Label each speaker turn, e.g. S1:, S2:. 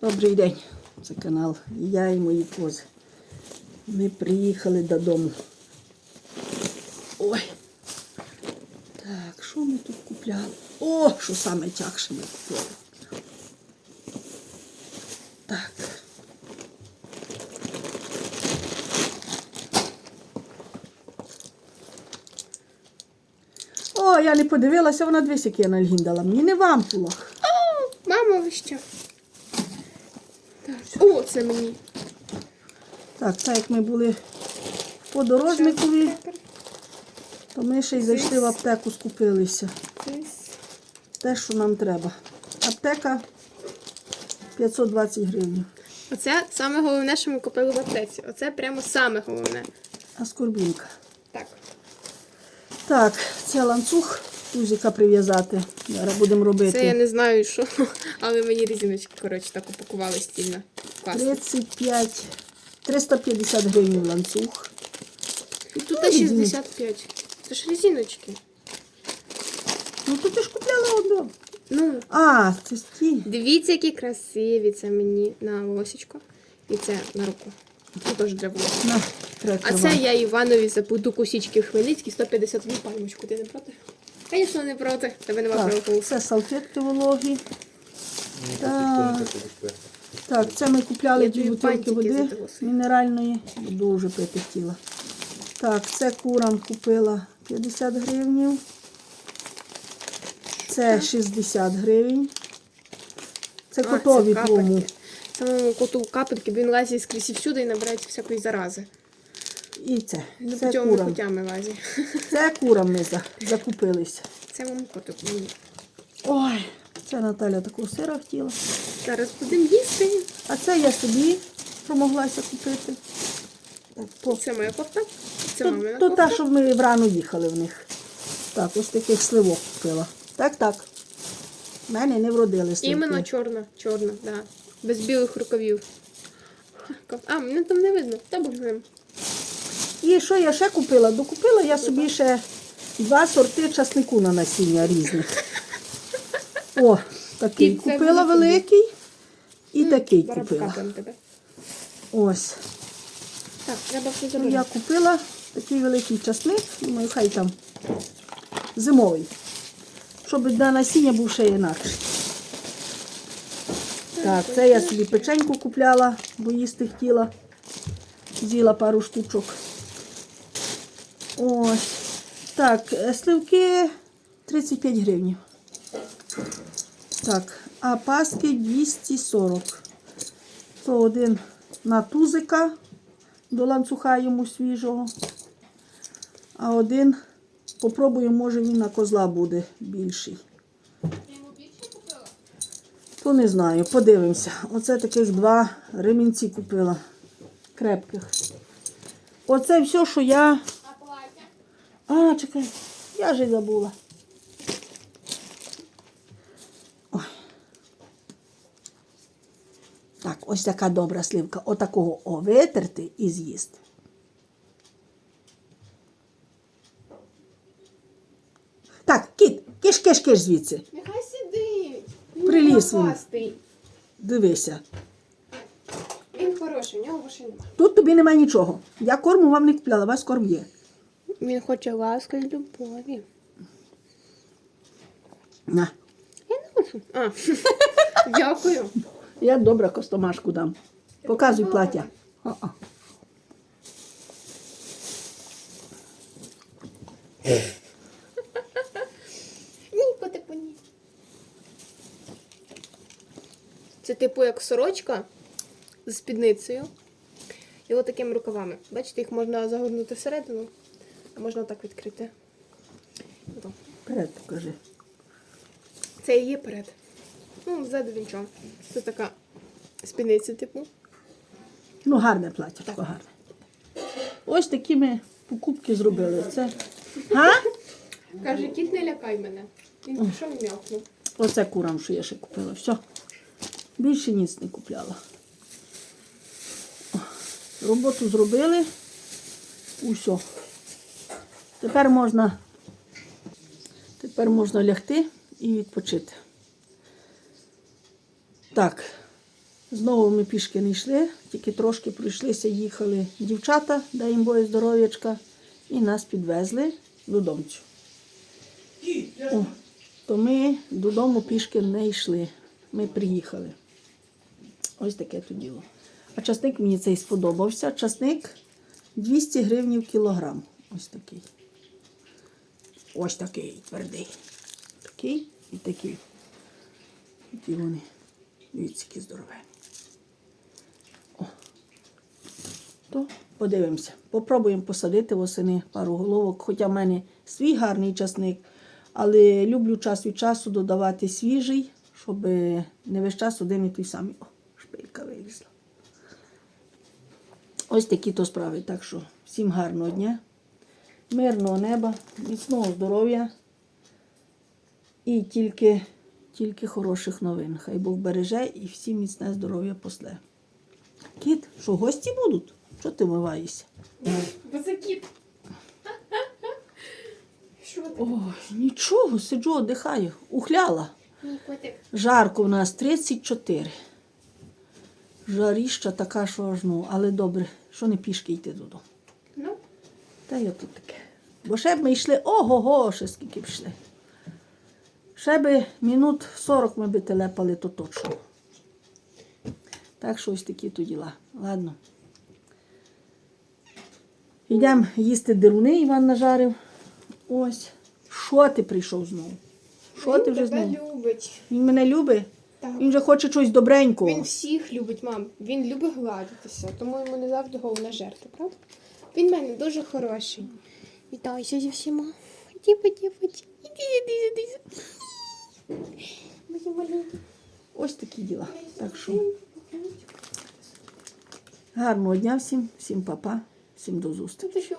S1: Добрий день, це канал. Я і мої кози. Ми приїхали додому. Ой. Так, що ми тут купляли? О, що саме тягше ми купили. Так. О, я не подивилася, вона дивись, які анальгін дала. Мені не в ампулах.
S2: О, мамо, ви що? О, це мені.
S1: Так, так як ми були в подорожникові, то ми ще й зайшли в аптеку, скупилися. Те, що нам треба. Аптека 520 гривень.
S2: Оце саме головне, що ми купили в аптеці. Оце прямо саме головне.
S1: А скорбінка.
S2: Так.
S1: Так, це ланцюг, тузика прив'язати. Зараз будемо робити.
S2: Це я не знаю, що, але мені різиночки, коротше, так упакували стільно. Класно.
S1: 35, 350 гривень ланцюг.
S2: І тут
S1: Ну,
S2: 65. Це ж різиночки.
S1: Ну, то ти ж купляла одну.
S2: Ну,
S1: А, це ті.
S2: дивіться, які красиві. Це мені на волосечко. І це на руку. Це теж для волосся.
S1: На,
S2: А це я Іванові забуду косічки в Хмельницькій 151 пальмочку. Ти не проти? Звісно, не проти. Тебе нема
S1: Так, це салфетки вологі. Так. Так, це ми купляли дві бутилки води мінеральної. Дуже пити хотіла. Так, це курам купила 50 гривень. Це 60 гривень. Це котові
S2: капельки. Самому коту капельки, він лазить скрізь і всюди і набирається всякої зарази.
S1: І це. Це
S2: Непутьовими
S1: курам.
S2: путями лазить.
S1: Це курам ми за- закупилися.
S2: Це вам котик.
S1: Ой, це Наталя такого сира хотіла.
S2: Зараз будемо їсти.
S1: А це я собі промоглася купити. Так, по-
S2: Це моя кофта. Це
S1: То,
S2: мамина
S1: то
S2: кофта.
S1: та, щоб ми врано їхали в них. Так, ось таких сливок купила. Так, так. У мене не вродили сливки.
S2: Іменно чорна, чорна, да. Без білих рукавів. А, мене там не видно. Та бог з ним.
S1: І що я ще купила? Докупила я собі ще два сорти часнику на насіння різних. О, такий купила великий і такий купила. Ось.
S2: Так, треба все.
S1: Я купила такий великий часник, думаю, хай там зимовий. Щоб на насіння був ще інакше. Так, це я собі печеньку купляла, бо їсти хотіла. З'їла пару штучок. Ось. Так, е, сливки 35 гривень. Так, а паски 240. То один на тузика до ланцюга йому свіжого. А один попробую, може він на козла буде більший. То не знаю, подивимося. Оце таких два ремінці купила. Крепких. Оце все, що я. А, чекай, я ж й забула. Ой. Так, ось така добра сливка. Отакого о, витерти і з'їсти. Так, кіт, киш, киш, киш звідси.
S2: Нехай сидить.
S1: Приліз він.
S2: лапастий.
S1: Дивися.
S2: Він хороший, у нього грошей нема.
S1: Тут тобі немає нічого. Я корму вам не купляла, у вас корм є.
S2: Він хоче ласки і любові.
S1: На.
S2: Я не хочу. А. Дякую.
S1: Я добре костомашку дам. Показуй плаття. О-о.
S2: Ні, котику, ні. Це типу як сорочка з спідницею. І от такими рукавами. Бачите, їх можна загорнути всередину, можна так відкрити. Ото.
S1: Вперед покажи.
S2: Це і є перед. Ну, ззаду нічого. Це така спідниця, типу.
S1: Ну, гарне плаття, таке гарне. Ось такі ми покупки зробили. Це. Га?
S2: Каже, кіт не лякай мене. Він пішов і м'явкнув.
S1: Оце курам, що я ще купила. Все. Більше ніц не купляла. Роботу зробили. Усьо. Тепер можна, тепер можна лягти і відпочити. Так. Знову ми пішки не йшли, тільки трошки пройшлися, їхали дівчата, дай їм боє здоров'ячка, і нас підвезли додому. О, то ми додому пішки не йшли. Ми приїхали. Ось таке то діло. А часник мені цей сподобався. Часник 200 гривень кілограм. Ось такий. Ось такий твердий. Такий і такий. Які вони. Дивіться, які здоровенні. О. То подивимося. Попробуємо посадити восени пару головок. Хоча в мене свій гарний часник, але люблю час від часу додавати свіжий, щоб не весь час один і той самий. О, шпилька вилізла. Ось такі то справи. Так що всім гарного дня, мирного неба, міцного здоров'я і тільки, тільки хороших новин. Хай Бог береже і всім міцне здоров'я после. Кіт, що гості будуть? Що ти вмиваєшся?
S2: Бо це кіт. Що ти?
S1: Ой, нічого, сиджу, оддихаю. Ухляла.
S2: Котик.
S1: Жарко у нас 34. Жаріща така, що аж ну, але добре, що не пішки йти додому. Та й отут таке. Бо ще б ми йшли, ого-го, ще скільки б йшли. Ще би минут 40 ми би телепали, то точно. Так що ось такі то діла. Ладно. Йдемо їсти деруни, Іван нажарив. Ось. Що ти прийшов знову? Що ти
S2: він
S1: вже знову?
S2: любить.
S1: Він мене любить?
S2: Так.
S1: Він вже хоче щось добренького.
S2: Він всіх любить, мам. Він любить гладитися, тому йому не завжди головне жерти, правда? Він в мене дуже хороший. Вітаюся зі всіма. Діпа, діпа, іди, іди, іди. Мої маленькі.
S1: Ось такі діла. Так що гарного дня всім, всім папа, всім до зустрічі.